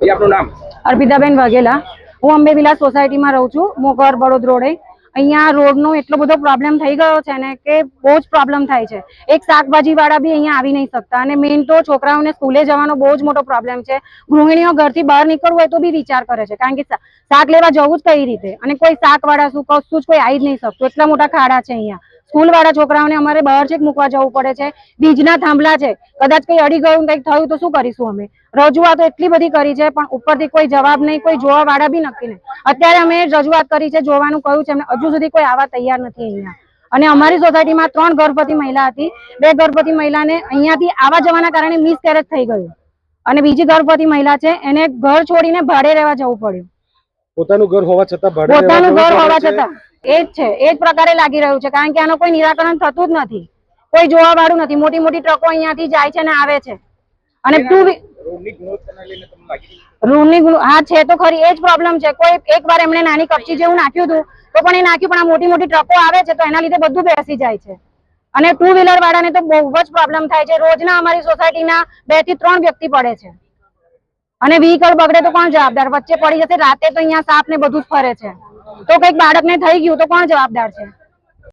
આપનું નામ? અર્પિતાબેન વાઘેલા. હું અંબે વિલાસ સોસાયટીમાં રહું છું મોગર બળોદ રોડે. અહીંયા રોડનો એટલો બધો પ્રોબ્લેમ થઈ ગયો છે ને કે બહુ જ પ્રોબ્લેમ થાય છે. એક શાકભાજીવાળા બી અહીંયા આવી નહીં શકતા અને મેઇન તો છોકરાઓને સ્કૂલે જવાનો બહુ જ મોટો પ્રોબ્લેમ છે. ગૃહિણીઓ ઘરથી બહાર નીકળવું હોય તો બી વિચાર કરે છે, કારણ કે શાક લેવા જવું જ કઈ રીતે? અને કોઈ શાકવાળા શું, કશું જ કોઈ આવી જ નહીં શકતું. એટલા મોટા ખાડા છે અહીંયા. સ્કૂલ વાળા છોકરાઓને અમારે બહાર છેક મૂકવા જવું પડે છે? વીજના થાંભલા છે. કદાચ કઈ અડી ગયું કંઈક થયું તો શું કરીશું અમે? રજૂઆતો એટલી બધી કરી છે પણ ઉપરથી કોઈ જવાબ નહીં કોઈ જોવા વાળા બી નક્કી નહીં. અત્યારે અમે રજૂઆત કરી છે જોવાનું કહ્યું છે એમને હજુ સુધી કોઈ આવા તૈયાર નથી અહીંયા. અને અમારી સોસાયટીમાં ત્રણ ગર્ભવતી મહિલા હતી. બે ગર્ભવતી મહિલાને અહીંયાથી આવા જવાના કારણે મિસકેરેજ થઈ ગયું. અને બીજી ગર્ભવતી મહિલા છે એને ઘર છોડીને ભાડે રહેવા જવું પડ્યું. પોતાનું ઘર હોવા છતાં પોતાનું ઘર હોવા છતાં. એ જ છે એ જ પ્રકારે લાગી રહ્યું છે કારણ કે આનું કોઈ નિરાકરણ થતું જ નથી. કોઈ જોવા વાળું નથી. મોટી મોટી ટ્રકો અહીંયાથી જાય છે ને આવે છે. અને ટુ? રૂમની હા છે તો ખરી. એ જ પ્રોબ્લેમ છે. કોઈ એક વાર એમણે નાની કપચી જેવું નાખ્યું હતું તો પણ એ નાખ્યું પણ આ મોટી મોટી ટ્રકો આવે છે તો એના લીધે બધું બેસી જાય છે. અને ટુ વ્હીલર વાળાને તો બહુ જ પ્રોબ્લેમ થાય છે. રોજના અમારી સોસાયટીના બેથી ત્રણ વ્યક્તિ પડે છે. અને વ્હીકલ બગડે તો કોણ જવાબદાર? વચ્ચે પડી જશે રાતે તો અહીંયા સાપ ને બધું જ ફરે છે. તો કંઈક બાળકને થઈ ગયું તો કોણ જવાબદાર છે?